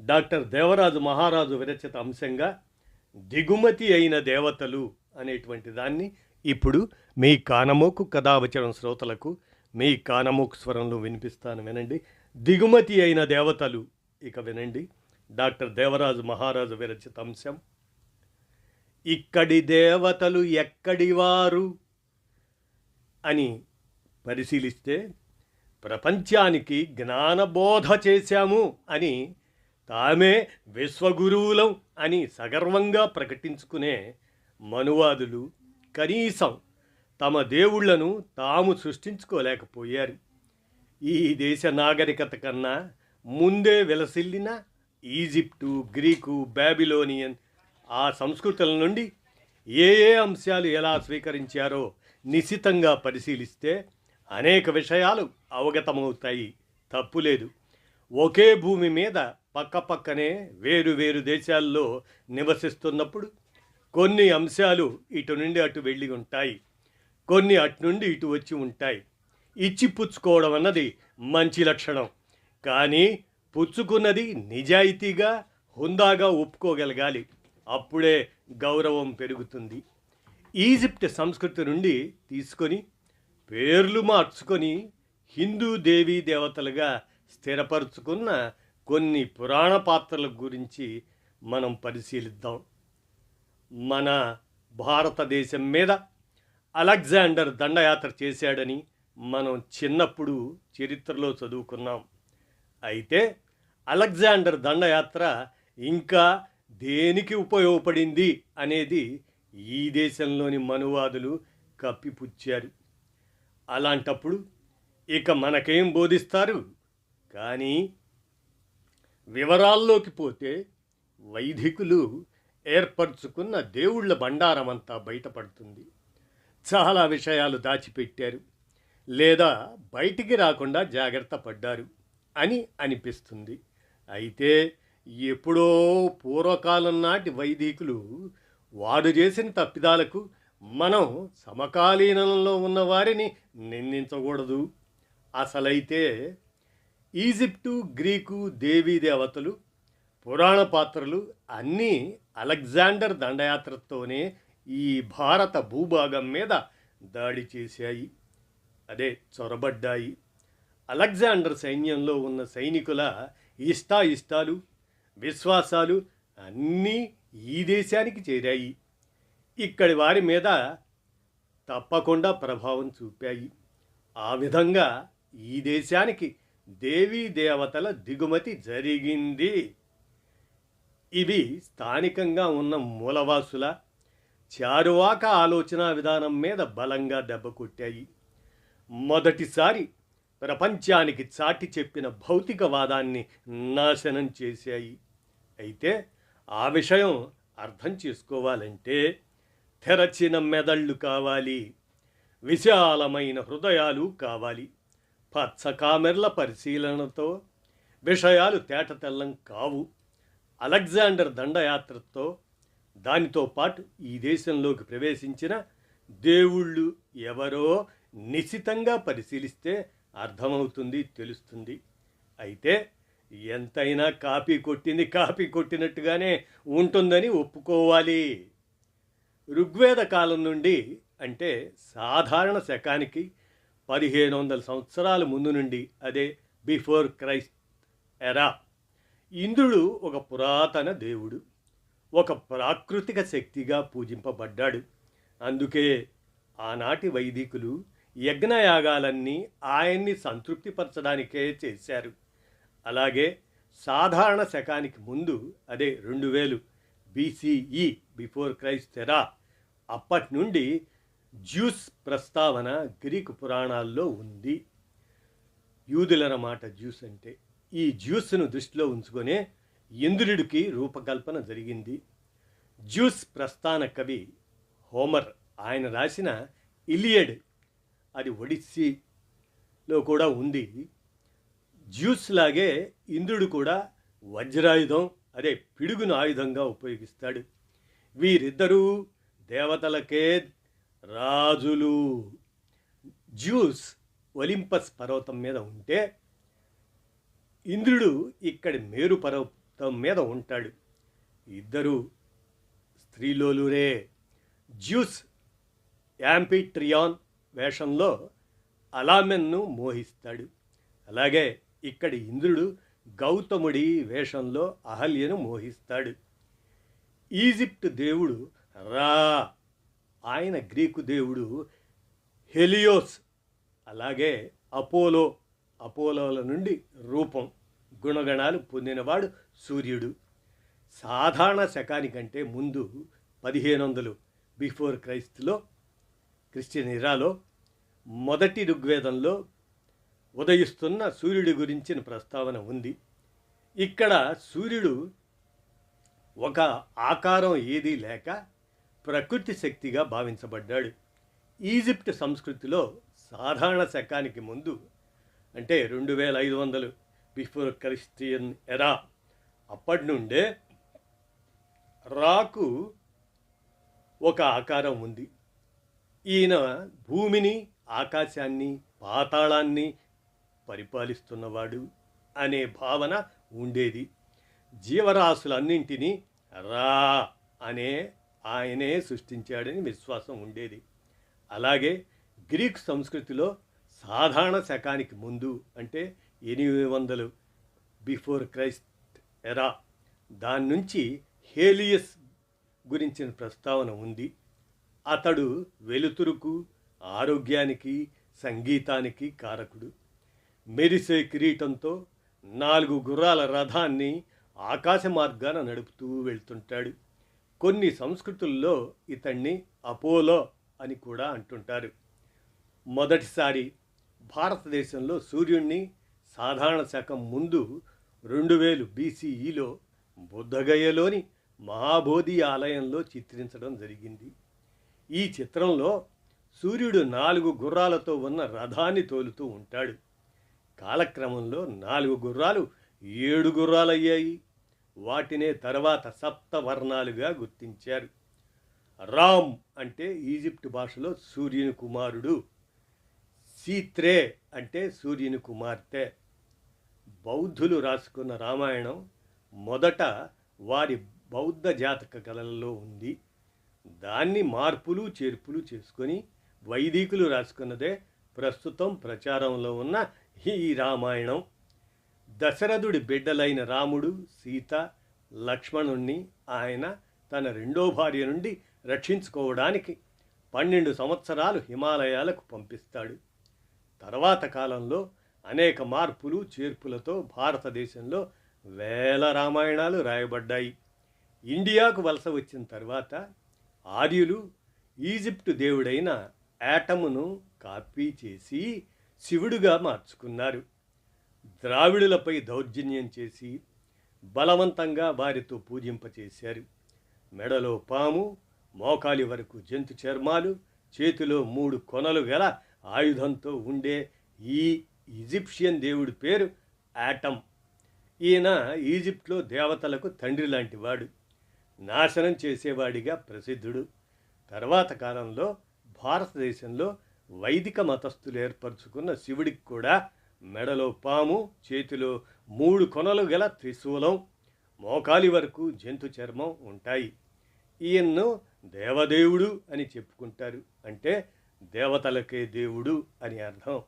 Doctor Devaraju మహారాజు విరచిత అంశంగా దిగుమతి అయిన దేవతలు అనేటువంటి దాన్ని ఇప్పుడు మీ కానమోకు కథావచనం శ్రోతలకు మీ కానమోకు స్వరంలో వినిపిస్తాను వినండి. దిగుమతి అయిన దేవతలు ఇక వినండి. డాక్టర్ దేవరాజు మహారాజు విరచిత అంశం. ఇక్కడి దేవతలు ఎక్కడి వారు అని పరిశీలిస్తే ప్రపంచానికి జ్ఞానబోధ చేశాము అని తామే విశ్వగురువులం అని సగర్వంగా ప్రకటించుకునే మనువాదులు కనీసం తమ దేవుళ్ళను తాము సృష్టించుకోలేకపోయారు. ఈ దేశ నాగరికత కన్నా ముందే విలసిల్లిన ఈజిప్టు గ్రీకు బాబిలోనియన్ ఆ సంస్కృతుల నుండి ఏ ఏ అంశాలు ఎలా స్వీకరించారో నిశితంగా పరిశీలిస్తే అనేక విషయాలు అవగతమవుతాయి. తప్పులేదు. ఒకే భూమి మీద పక్కపక్కనే వేరు వేరు దేశాల్లో నివసిస్తున్నప్పుడు కొన్ని అంశాలు ఇటు నుండి అటు వెళ్ళి ఉంటాయి. కొన్ని అటు నుండి ఇటు వచ్చి ఉంటాయి. ఇచ్చి పుచ్చుకోవడం అన్నది మంచి లక్షణం. కానీ పుచ్చుకున్నది నిజాయితీగా హుందాగా ఒప్పుకోగలగాలి. అప్పుడే గౌరవం పెరుగుతుంది. ఈజిప్ట్ సంస్కృతి నుండి తీసుకొని పేర్లు మార్చుకొని హిందూ దేవీ దేవతలుగా స్థిరపరుచుకున్న కొన్ని పురాణ పాత్రల గురించి మనం పరిశీలిద్దాం. మన భారతదేశం మీద అలెగ్జాండర్ దండయాత్ర చేశాడని మనం చిన్నప్పుడు చరిత్రలో చదువుకున్నాం. అయితే అలెగ్జాండర్ దండయాత్ర ఇంకా దేనికి ఉపయోగపడింది అనేది ఈ దేశంలోని మనువాదులు కప్పిపుచ్చారు. అలాంటప్పుడు ఇక మనకేం బోధిస్తారు? కానీ వివరాల్లోకి పోతే వైదికులు ఏర్పరచుకున్న దేవుళ్ళ బండారమంతా బయటపడుతుంది. చాలా విషయాలు దాచిపెట్టారు. లేదా బయటికి రాకుండా జాగ్రత్త పడ్డారు అని అనిపిస్తుంది. అయితే ఎప్పుడో పూర్వకాలం నాటి వైదికులు వాడు చేసిన తప్పిదాలకు మనం సమకాలీనంలో ఉన్న వారిని నిందించకూడదు. అసలైతే ఈజిప్టు గ్రీకు దేవీ దేవతలు పురాణ పాత్రలు అన్నీ అలెగ్జాండర్ దండయాత్రతోనే ఈ భారత భూభాగం మీద దాడి చేశాయి. అదే చొరబడ్డాయి. అలెగ్జాండర్ సైన్యంలో ఉన్న సైనికుల ఇష్టాయిష్టాలు విశ్వాసాలు అన్నీ ఈ దేశానికి చేరాయి. ఇక్కడి వారి మీద తప్పకుండా ప్రభావం చూపాయి. ఆ విధంగా ఈ దేశానికి దేవీ దేవతల దిగుమతి జరిగింది. ఇవి స్థానికంగా ఉన్న మూలవాసుల చారువాక ఆలోచన విధానం మీద బలంగా దెబ్బ కొట్టాయి. మొదటిసారి ప్రపంచానికి చాటి చెప్పిన భౌతికవాదాన్ని నాశనం చేశాయి. అయితే ఆ విషయం అర్థం చేసుకోవాలంటే తెరచిన మెదళ్ళు కావాలి విశాలమైన హృదయాలు కావాలి. పచ్చ కామెర్ల పరిశీలనతో విషయాలు తేటతెల్లం కావు. అలెగ్జాండర్ దండయాత్రతో దానితో పాటు ఈ దేశంలోకి ప్రవేశించిన దేవుళ్ళు ఎవరో నిశితంగా పరిశీలిస్తే అర్థమవుతుంది తెలుస్తుంది. అయితే ఎంతైనా కాపీ కొట్టింది కాపీ కొట్టినట్టుగానే ఉంటుందని ఒప్పుకోవాలి. ఋగ్వేద కాలం నుండి అంటే సాధారణ శకానికి పదిహేను వందల సంవత్సరాల ముందు నుండి అదే బిఫోర్ క్రైస్ట్ ఎరా. ఇంద్రుడు ఒక పురాతన దేవుడు ఒక ప్రాకృతిక శక్తిగా పూజింపబడ్డాడు. అందుకే ఆనాటి వైదికులు యజ్ఞయాగాలన్నీ ఆయన్ని సంతృప్తిపరచడానికే చేశారు. అలాగే సాధారణ శకానికి ముందు అదే రెండు వేలు బీసీఈ బిఫోర్ క్రైస్తెరా అప్పటి నుండి జ్యూస్ ప్రస్తావన గ్రీకు పురాణాల్లో ఉంది. యూదులన్నమాట జ్యూస్ అంటే ఈ జ్యూస్ను దృష్టిలో ఉంచుకొనే ఇంద్రుడికి రూపకల్పన జరిగింది. జ్యూస్ ప్రస్థాన కవి హోమర్ ఆయన రాసిన ఇలియడ్ అది ఒడిస్సీలో కూడా ఉంది. జ్యూస్ లాగే ఇంద్రుడు కూడా వజ్రాయుధం అదే పిడుగును ఆయుధంగా ఉపయోగిస్తాడు. వీరిద్దరూ దేవతలకే రాజులు. జ్యూస్ ఒలింపస్ పర్వతం మీద ఉంటే ఇంద్రుడు ఇక్కడి మేరు పర్వతం మీద ఉంటాడు. ఇద్దరు స్త్రీలోలురే. జ్యూస్ యాంపిట్రియాన్ వేషంలో అలామెన్ను మోహిస్తాడు. అలాగే ఇక్కడి ఇంద్రుడు గౌతముడి వేషంలో అహల్యను మోహిస్తాడు. ఈజిప్ట్ దేవుడు రా ఆయన గ్రీకు దేవుడు హెలియోస్ అలాగే అపోలో అపోలోల నుండి రూపం గుణగణాలు పొందినవాడు సూర్యుడు. సాధారణ శకానికంటే ముందు పదిహేను వందలు బిఫోర్ క్రైస్త్లో క్రిస్టియన్ ఇరాలో మొదటి ఋగ్వేదంలో ఉదయిస్తున్న సూర్యుడి గురించిన ప్రస్తావన ఉంది. ఇక్కడ సూర్యుడు ఒక ఆకారం ఏదీ లేక ప్రకృతి శక్తిగా భావించబడ్డాడు. ఈజిప్ట్ సంస్కృతిలో సాధారణ శకానికి ముందు అంటే రెండు వేల ఐదు వందలు బిఫోర్ క్రిస్టియన్ ఎరా అప్పటి నుండే రాకు ఒక ఆకారం ఉంది. ఈయన భూమిని ఆకాశాన్ని పాతాళాన్ని పరిపాలిస్తున్నవాడు అనే భావన ఉండేది. జీవరాశులన్నింటినీ రా అనే ఆయనే సృష్టించాడని విశ్వాసం ఉండేది. అలాగే గ్రీక్ సంస్కృతిలో సాధారణ శకానికి ముందు అంటే ఎనిమిది వందలు బిఫోర్ క్రైస్ట్ ఎరా దాని నుంచి హేలియస్ గురించిన ప్రస్తావన ఉంది. అతడు వెలుతురుకు ఆరోగ్యానికి సంగీతానికి కారకుడు. మెరిసే కిరీటంతో నాలుగు గుర్రాల రథాన్ని ఆకాశ మార్గాన నడుపుతూ వెళ్తుంటాడు. కొన్ని సంస్కృతుల్లో ఇతన్ని అపోలో అని కూడా అంటుంటారు. మొదటిసారి భారతదేశంలో సూర్యుణ్ణి సాధారణ శకం ముందు రెండు వేలు బీసీఈలో బుద్ధగయలోని మహాబోధి ఆలయంలో చిత్రించడం జరిగింది. ఈ చిత్రంలో సూర్యుడు నాలుగు గుర్రాలతో ఉన్న రథాన్ని తోలుతూ ఉంటాడు. కాలక్రమంలో నాలుగు గుర్రాలు ఏడు గుర్రాలయ్యాయి. వాటినే తర్వాత సప్తవర్ణాలుగా గుర్తించారు. రామ్ అంటే ఈజిప్ట్ భాషలో సూర్యుని కుమారుడు సీత్రే అంటే సూర్యుని కుమార్తె. బౌద్ధులు రాసుకున్న రామాయణం మొదట వారి బౌద్ధ జాతక కళలలో ఉంది. దాన్ని మార్పులు చేర్పులు చేసుకొని వైదికులు రాసుకున్నదే ప్రస్తుతం ప్రచారంలో ఉన్న ఈ రామాయణం. దశరథుడి బిడ్డలైన రాముడు సీత లక్ష్మణుణ్ణి ఆయన తన రెండో భార్య నుండి రక్షించుకోవడానికి పన్నెండు సంవత్సరాలు హిమాలయాలకు పంపిస్తాడు. తర్వాత కాలంలో అనేక మార్పులు చేర్పులతో భారతదేశంలో వేల రామాయణాలు రాయబడ్డాయి. ఇండియాకు వలస వచ్చిన తర్వాత ఆర్యులు ఈజిప్టు దేవుడైన యాటమును కాపీ చేసి శివుడుగా మార్చుకున్నారు. ద్రావిడులపై దౌర్జన్యం చేసి బలవంతంగా వారితో పూజింపచేశారు. మెడలో పాము మోకాలి వరకు జంతు చర్మాలు చేతిలో మూడు కొనలు గల ఆయుధంతో ఉండే ఈ ఈజిప్షియన్ దేవుడి పేరు యాటమ్ ఈయన ఈజిప్ట్లో దేవతలకు తండ్రి లాంటివాడు. నాశనం చేసేవాడిగా ప్రసిద్ధుడు. తర్వాత కాలంలో భారతదేశంలో వైదిక మతస్థులు ఏర్పరచుకున్న శివుడికి కూడా మెడలో పాము చేతిలో మూడు కొనలు గల త్రిశూలం మోకాలి వరకు జంతు చర్మం ఉంటాయి. ఈయన్ను దేవదేవుడు అని చెప్పుకుంటారు. అంటే దేవతలకే దేవుడు అని అర్థం.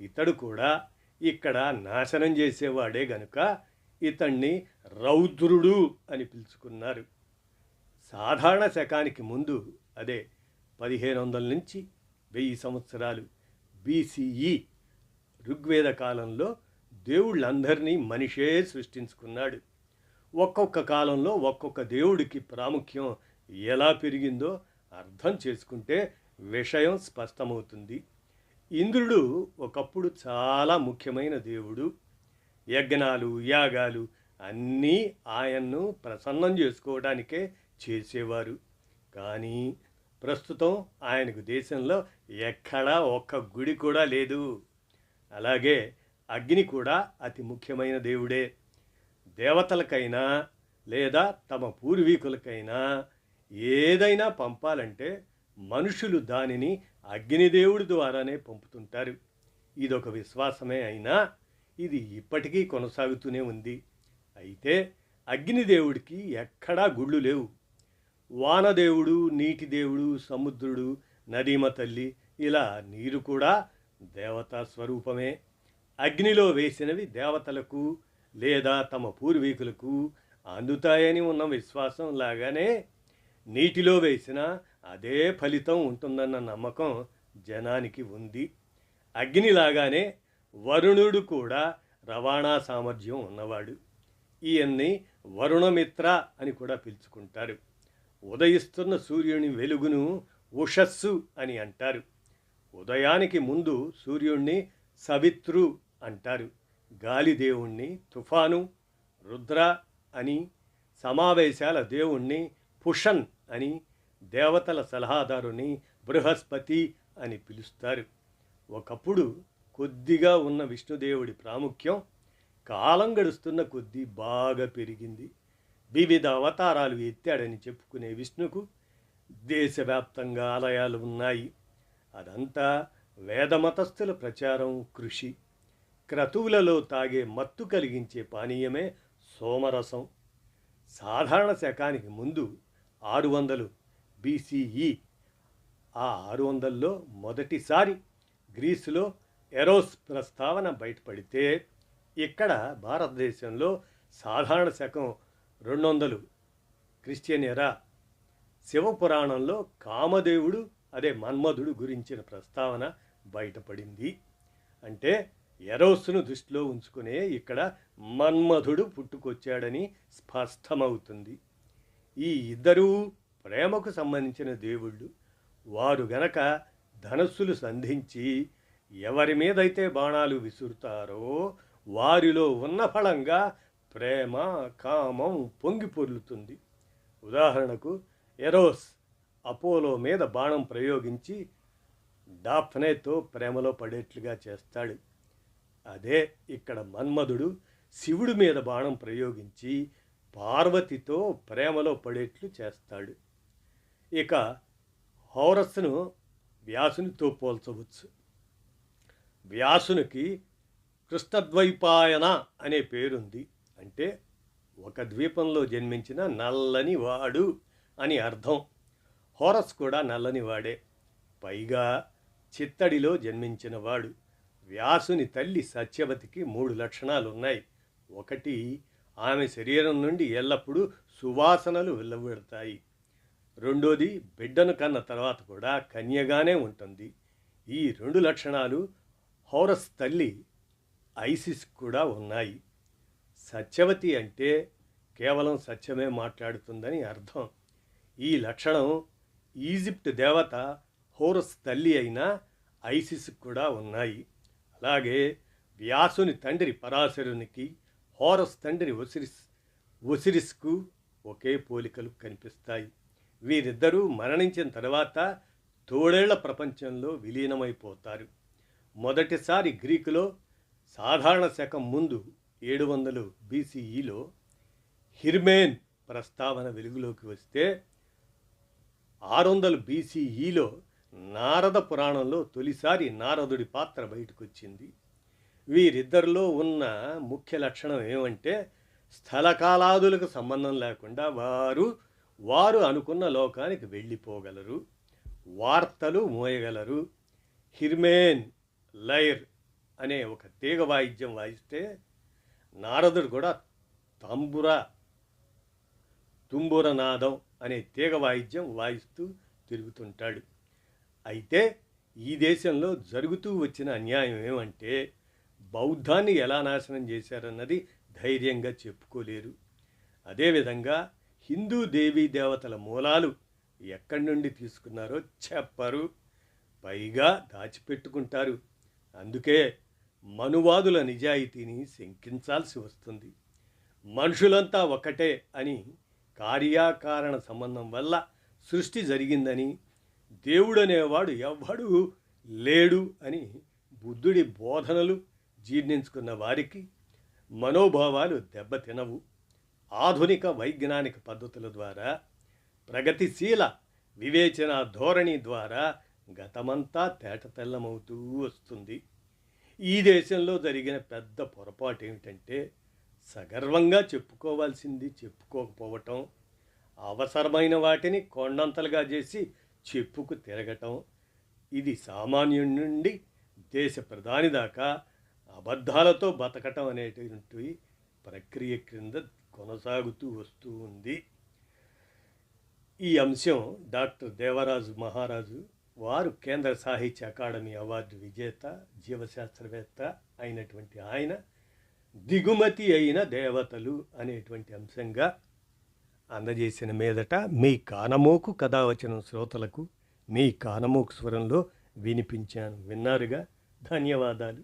ఇతడు కూడా ఇక్కడ నాశనం చేసేవాడే గనుక ఇతణ్ణి రౌద్రుడు అని పిలుచుకున్నారు. సాధారణ శకానికి ముందు అదే పదిహేను వందల నుంచి వెయ్యి సంవత్సరాలు బీసీఈ ఋగ్వేద కాలంలో దేవుళ్ళందరినీ మనిషే సృష్టించుకున్నాడు. ఒక్కొక్క కాలంలో ఒక్కొక్క దేవుడికి ప్రాముఖ్యం ఎలా పెరిగిందో అర్థం చేసుకుంటే విషయం స్పష్టమవుతుంది. ఇంద్రుడు ఒకప్పుడు చాలా ముఖ్యమైన దేవుడు. యజ్ఞాలు యాగాలు అన్నీ ఆయన్ను ప్రసన్నం చేసుకోవడానికే చేసేవారు. కానీ ప్రస్తుతం ఆయనకు దేశంలో ఎక్కడా ఒక్క గుడి కూడా లేదు. అలాగే అగ్ని కూడా అతి ముఖ్యమైన దేవుడే. దేవతలకైనా లేదా తమ పూర్వీకులకైనా ఏదైనా పంపాలంటే మనుషులు దానిని అగ్నిదేవుడి ద్వారానే పంపుతుంటారు. ఇదొక విశ్వాసమే అయినా ఇది ఇప్పటికీ కొనసాగుతూనే ఉంది. అయితే అగ్నిదేవుడికి ఎక్కడా గుళ్ళు లేవు. వానదేవుడు నీటి దేవుడు సముద్రుడు నదీమ తల్లి ఇలా నీరు కూడా దేవతా స్వరూపమే అగ్నిలో వేసినవి దేవతలకు లేదా తమ పూర్వీకులకు అందుతాయని ఉన్న విశ్వాసం లాగానే నీటిలో వేసిన అదే ఫలితం ఉంటుందన్న నమ్మకం జనానికి ఉంది. అగ్నిలాగానే వరుణుడు కూడా రవాణా సామర్థ్యం ఉన్నవాడు. ఈయన్ని వరుణమిత్ర అని కూడా పిలుచుకుంటారు. ఉదయిస్తున్న సూర్యుని వెలుగును ఉషస్సు అని అంటారు. ఉదయానికి ముందు సూర్యుణ్ణి సవిత్రు అంటారు. గాలిదేవుణ్ణి తుఫాను రుద్ర అని సమావేశాల దేవుణ్ణి పుషన్ అని దేవతల సలహాదారుని బృహస్పతి అని పిలుస్తారు. ఒకప్పుడు కొద్దిగా ఉన్న విష్ణుదేవుడి ప్రాముఖ్యం కాలం గడుస్తున్న కొద్దీ బాగా పెరిగింది. వివిధ అవతారాలు ఎత్తాడని చెప్పుకునే విష్ణుకు దేశవ్యాప్తంగా ఆలయాలు ఉన్నాయి. అదంతా వేదమతస్థుల ప్రచారం కృషి. క్రతువులలో తాగే మత్తు కలిగించే పానీయమే సోమరసం. సాధారణ శకానికి ముందు ఆరు వందలు బీసీఈ. ఆ ఆరు వందల్లో మొదటిసారి గ్రీసులో ఎరోస్ ప్రస్తావన బయటపడితే ఇక్కడ భారతదేశంలో సాధారణ శకం రెండు వందలు క్రిస్టియన్ ఎరా. శివపురాణంలో కామదేవుడు అదే మన్మధుడు గురించిన ప్రస్తావన బయటపడింది. అంటే ఎరోస్ను దృష్టిలో ఉంచుకునే ఇక్కడ మన్మధుడు పుట్టుకొచ్చాడని స్పష్టమవుతుంది. ఈ ఇద్దరూ ప్రేమకు సంబంధించిన దేవుళ్ళు. వారు గనక ధనస్సులు సంధించి ఎవరి మీదైతే బాణాలు విసురుతారో వారిలో ఉన్న ఫలంగా ప్రేమ కామం పొంగి పొర్లుతుంది ఉదాహరణకు ఎరోస్. అపోలో మీద బాణం ప్రయోగించి డాఫ్నేతో ప్రేమలో పడేట్లుగా చేస్తాడు. అదే ఇక్కడ మన్మధుడు శివుడి మీద బాణం ప్రయోగించి పార్వతితో ప్రేమలో పడేట్లు చేస్తాడు. ఇక హౌరస్ను వ్యాసునితో పోల్చవచ్చు. వ్యాసునికి కృష్ణద్వైపాయన అనే పేరుంది. అంటే ఒక ద్వీపంలో జన్మించిన నల్లని వాడు అని అర్థం. హోరస్ కూడా నల్లని వాడే. పైగా చిత్తడిలో జన్మించినవాడు వ్యాసుని తల్లి సత్యవతికి మూడు లక్షణాలు ఉన్నాయి ఒకటి ఆమె శరీరం నుండి ఎల్లప్పుడూ సువాసనలు వెల్లబడతాయి రెండోది బిడ్డను కన్న తర్వాత కూడా కన్యగానే ఉంటుంది. ఈ రెండు లక్షణాలు హౌరస్ తల్లి ఐసిస్ కూడా ఉన్నాయి. సత్యవతి అంటే కేవలం సత్యమే మాట్లాడుతుందని అర్థం. ఈ లక్షణం ఈజిప్ట్ దేవత హోరస్ తల్లి అయిన ఐసిస్ కూడా ఉన్నాయి. అలాగే వ్యాసుని తండ్రి పరాశరునికి హోరస్ తండ్రి ఒసిరిస్ ఒసిరిస్కు ఒకే పోలికలు కనిపిస్తాయి. వీరిద్దరూ మరణించిన తర్వాత తోడేళ్ళ ప్రపంచంలో విలీనమైపోతారు. మొదటిసారి గ్రీకులో సాధారణ శకం ముందు ఏడు వందలు బీసీఈలో హిర్మేన్ ప్రస్తావన వెలుగులోకి వస్తే ఆరు వందలు బీసీఈలో నారద పురాణంలో తొలిసారి నారదుడి పాత్ర బయటకు వచ్చింది వీరిద్దరిలో ఉన్న ముఖ్య లక్షణం ఏమంటే స్థలకాలాదులకు సంబంధం లేకుండా వారు వారు అనుకున్న లోకానికి వెళ్ళిపోగలరు వార్తలు మోయగలరు. హిర్మేన్ లైర్ అనే ఒక తీగ వాయిద్యం వాయిస్తే నారదుడు కూడా తంబుర తుంబురనాదం అనే తీగ వాయిద్యం వాయిస్తూ తిరుగుతుంటాడు. అయితే ఈ దేశంలో జరుగుతూ వచ్చిన అన్యాయం ఏమంటే బౌద్ధాన్ని ఎలా నాశనం చేశారన్నది ధైర్యంగా చెప్పుకోలేరు. అదేవిధంగా హిందూ దేవీ దేవతల మూలాలు ఎక్కడి నుండి తీసుకున్నారో చెప్పరు. పైగా దాచిపెట్టుకుంటారు. అందుకే మనువాదుల నిజాయితీని శంకించాల్సి వస్తుంది. మనుషులంతా ఒకటే అని కార్యాకారణ సంబంధం వల్ల సృష్టి జరిగిందని దేవుడనేవాడు ఎవ్వడు లేడు అని బుద్ధుడి బోధనలు జీర్ణించుకున్న వారికి మనోభావాలు దెబ్బతినవు ఆధునిక వైజ్ఞానిక పద్ధతుల ద్వారా ప్రగతిశీల వివేచన ధోరణి ద్వారా గతమంతా తేటతెల్లమవుతూ వస్తుంది. ఈ దేశంలో జరిగిన పెద్ద పొరపాటు ఏమిటంటే సగర్వంగా చెప్పుకోవాల్సింది చెప్పుకోకపోవటం అవసరమైన వాటిని కొండంతలుగా చేసి చెప్పుకు తిరగటం ఇది సామాన్యుడి నుండి దేశ ప్రధాని దాకా అబద్ధాలతో బతకటం అనేటువంటి ప్రక్రియ క్రింద కొనసాగుతూ వస్తూ ఉంది. ఈ అంశం డాక్టర్ దేవరాజు మహారాజు వారు కేంద్ర సాహిత్య అకాడమీ అవార్డు విజేత జీవశాస్త్రవేత్త అయినటువంటి ఆయన దిగుమతి అయిన దేవతలు అనేటువంటి అంశంగా అందజేసిన మీదట మీ కానమోకు కథావచనం శ్రోతలకు మీ కానమోకు స్వరంలో వినిపించాను. విన్నారుగా? ధన్యవాదాలు.